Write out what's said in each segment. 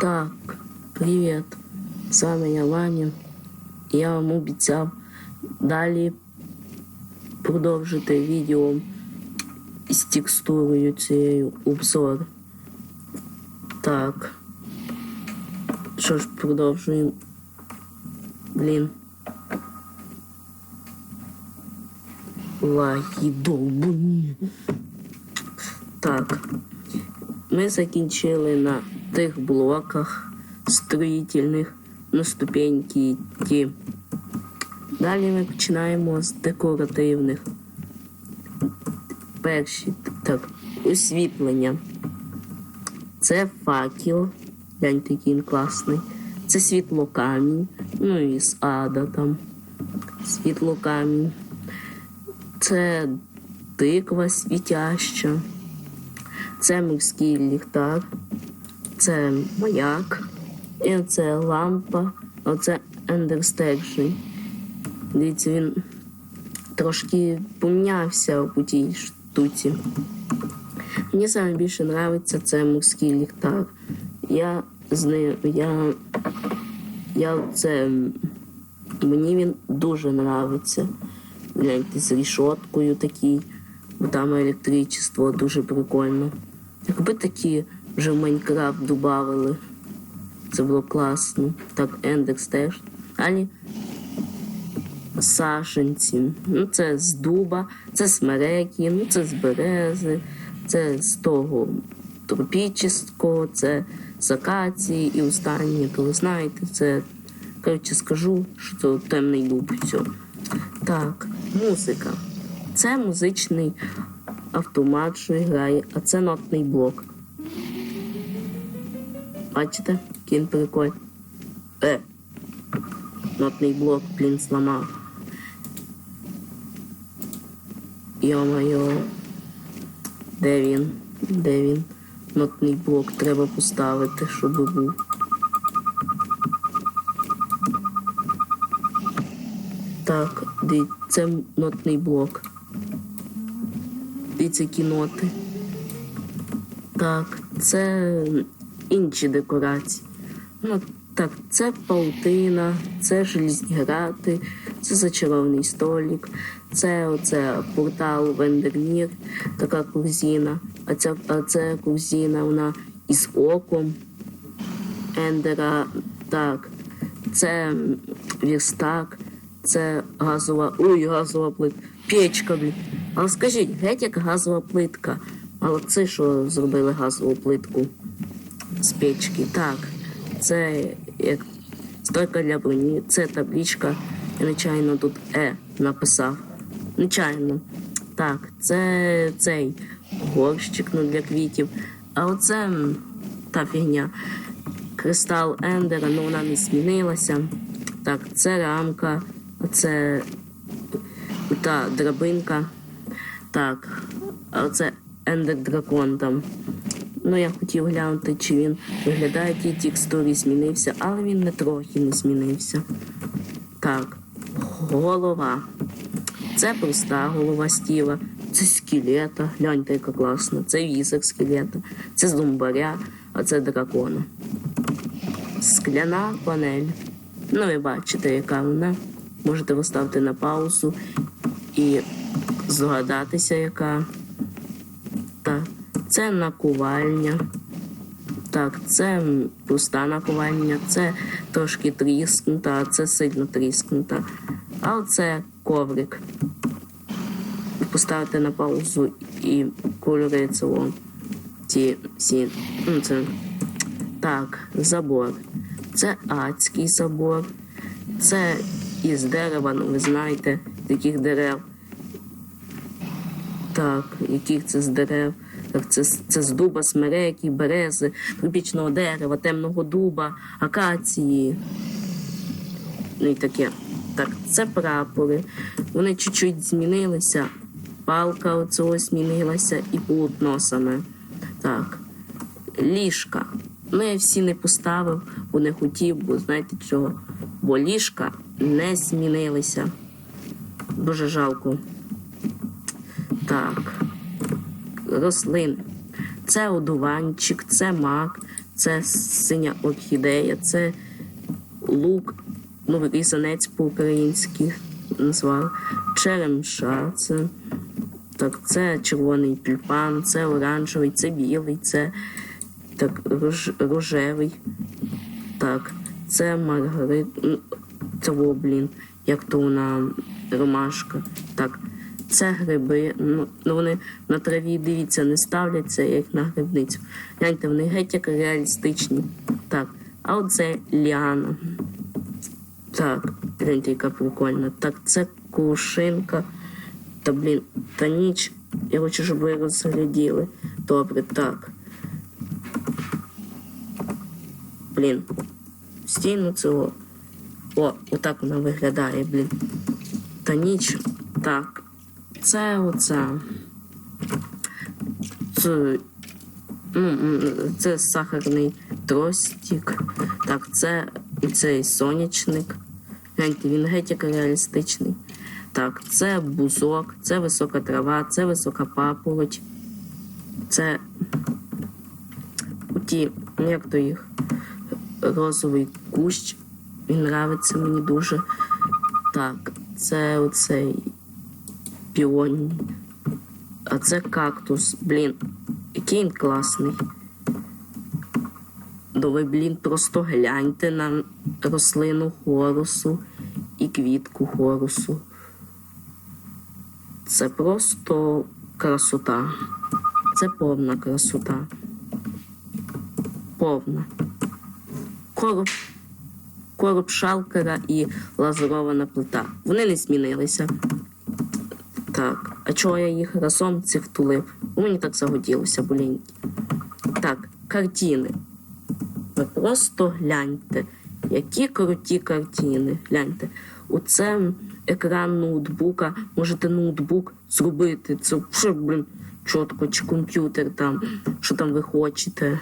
Так, привіт. З вами я Ваня. Я вам обіцяв далі продовжити відео з текстурою цією обзор. Так. Що ж, продовжуємо. Блін. Лаги довбані. Так. Ми закінчили на тих блоках строїтельних на ступеньки ті. Далі ми починаємо з декоративних. Перші так, освітлення. Це факел. Гляньте, який він класний. Це світлокамінь. Ну і з ада там. Світлокамінь. Це тиква світяща. Це морський ліхтар, це маяк, і це лампа, оце ендерстекшн. Дивіться, він трошки помінявся у тій штуці. Мені саме більше подобається це морський ліхтар. Я з ним, я, я це, мені він дуже подобається. Гляньте, з рішоткою такий, бо там електричество дуже прикольно. Якби такі вже в Майнкрафт додавали, це було класно. Так, ендекс теж. Алі сашенці. Ну, це з дуба, це з ну це з берези, це з того тропічного, це з акації і останнє, то ви знаєте, це, коротше, скажу, що це темний дуб. Все. Так, музика. Це музичний автомат, що грає, а це нотний блок. Бачите, який він прикольний. Е. Нотний блок, блін, зламав. Йо-моє. Де він? Де він? Нотний блок треба поставити, щоб був. Так, це нотний блок. Дивіться, які ноти. Так, це інші декорації. Ну, так, це паутина, це желізні грати, це зачарований столик, це оце портал Вендермір, така корзина. А ця, а це корзина, вона із оком Ендера. Так, це вірстак, це газова. Ой, газова плитка. Печка, блін. Але скажіть, геть як газова плитка. Молодці, що зробили газову плитку з. Так, це як стойка для броні, це табличка. Я нечайно тут Е написав. Нечайно. Так, це цей горщик ну, для квітів. А оце та фігня. Кристал Ендера, ну вона не змінилася. Так, це рамка, а це та драбинка. Так, а оце Ендер Дракон там. Ну, я хотів глянути, чи він виглядає ті текстурі змінився, але він не трохи не змінився. Так, голова. Це проста голова стіла, це скелета. Гляньте, яка класна. Це візер скелета, це зомбаря, а це дракона. Скляна панель. Ну, ви бачите, яка вона. Можете поставити на паузу і здогадатися, яка. Так, це накувальня. Так, це проста накувальня, це трошки тріскнута, а це сильно тріскнута. А оце коврик. Поставити на паузу і кольори це вон. Ті всі. Ну, це. Так, забор. Це адський забор. Це із дерева, ну ви знаєте, з яких дерев. Так, яких це з дерев. Це, це з дуба, смереки, берези, тропічного дерева, темного дуба, акації. Ну і таке. Так, це прапори. Вони чуть-чуть змінилися. Палка оцього змінилася і полотно саме. Так. Ліжка. Ну, я всі не поставив, бо не хотів, бо знаєте чого? Бо ліжка не змінилися. Дуже жалко. Так. Рослини. Це одуванчик, це мак, це синя орхідея, це лук, ну, різанець по-українськи назвали, черемша, це, так, це червоний тюльпан, це оранжевий, це білий, це так, рож, рожевий. Так, це маргарит. Це во, блін, як то вона ромашка. Так, це гриби. Ну, ну вони на траві, дивіться, не ставляться, як на грибницю. Гляньте, вони геть як реалістичні. Так, а оце ліана. Так, гляньте, яка прикольна. Так, це кувшинка. Та блін, та ніч. Я хочу, щоб ви розгляділи. Добре, так. Блін. Стіну цього. О, отак вона виглядає, блін. Та ніч. Так. Це оце. Це. Це сахарний тростик. Так, це цей сонячник. Гляньте, він геть як реалістичний. Так, це бузок, це висока трава, це висока папороть. Це ті, як то їх, розовий кущ. Він нравиться мені дуже. Так, це оцей піоній. А це кактус. Блін, який він класний. Ну ви, блін, просто гляньте на рослину хорусу і квітку хорусу. Це просто красота. Це повна красота. Повна. Короб, короб шалкера і лазурована плита. Вони не змінилися. Так, а чого я їх разом цих втулив? Мені так загоділося, буленькі. Так, картини. Ви просто гляньте, які круті картини. Гляньте. Оце екран ноутбука. Можете ноутбук зробити. Це що, блін, чітко, чи комп'ютер там, що там ви хочете.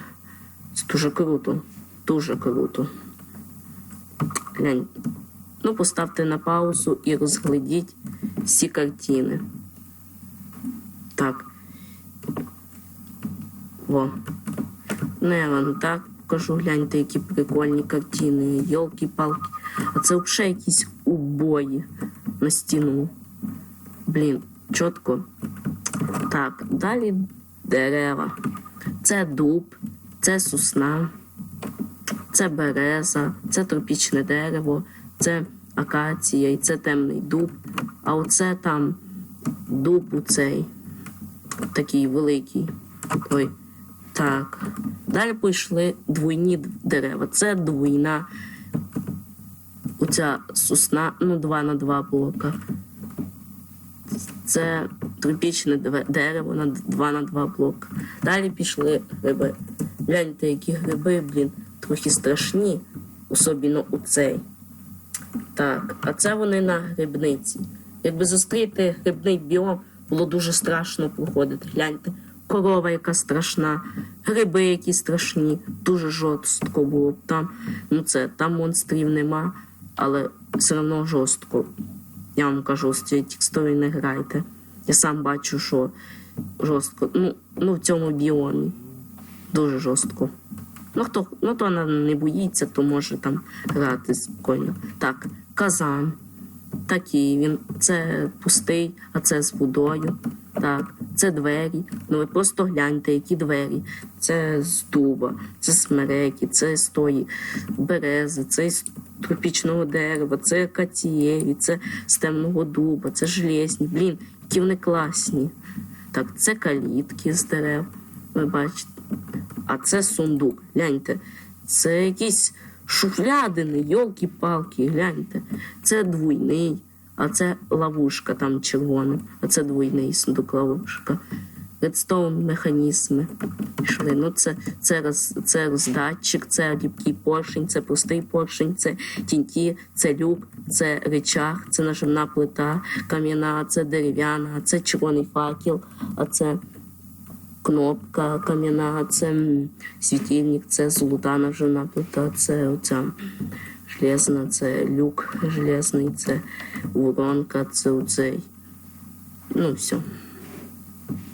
Це дуже круто. Дуже круто. Глянь. Ну, поставте на паузу і розглядіть всі картини. Так. Во. Ну, я вам так покажу, гляньте, які прикольні картини. Йолки-палки. А це взагалі якісь убої на стіну. Блін, чітко. Так, далі дерева. Це дуб, це сосна, це береза, це тропічне дерево, це акація і це темний дуб. А оце там дуб цей такий великий. Ой. Так. Далі пішли двойні дерева. Це двойна. Оця сосна, ну, два на два блока. Це тропічне дерево на д- два на два блока. Далі пішли гриби. Гляньте, які гриби, блін, трохи страшні, особливо у цей. Так, а це вони на грибниці. Якби зустріти грибний біом, було дуже страшно проходити. Гляньте, корова, яка страшна, гриби, які страшні, дуже жорстко було б там. Ну це там монстрів нема, але все одно жорстко. Я вам кажу, з цією текстурою не грайте. Я сам бачу, що жорстко. Ну, ну в цьому біомі. Дуже жорстко. Ну, хто ну, то вона не боїться, то може там грати спокійно. Так, казан. Такий він. Це пустий, а це з водою. Так, це двері. Ну ви просто гляньте, які двері. Це з дуба, це смереки, це з тої берези, це з тропічного дерева, це кацієві, це з темного дуба, це железні. Блін, які вони класні. Так, це калітки з дерев. Ви бачите. А це сундук. Гляньте, це якісь шуфлядини, йолки-палки, гляньте. Це двойний, а це ловушка там червона, а це двойний сундук ловушка. Редстоун механізми. Пішли. Ну, це, це, роз, це роздатчик, це ліпкий поршень, це простий поршень, це тінті, це люк, це речах, це наживна плита, кам'яна, це дерев'яна, це червоний факел, а це кнопка кам'яна, це світильник, це золота наживна плита, це оця железна, це люк железний, це воронка, це оцей. Ну, все.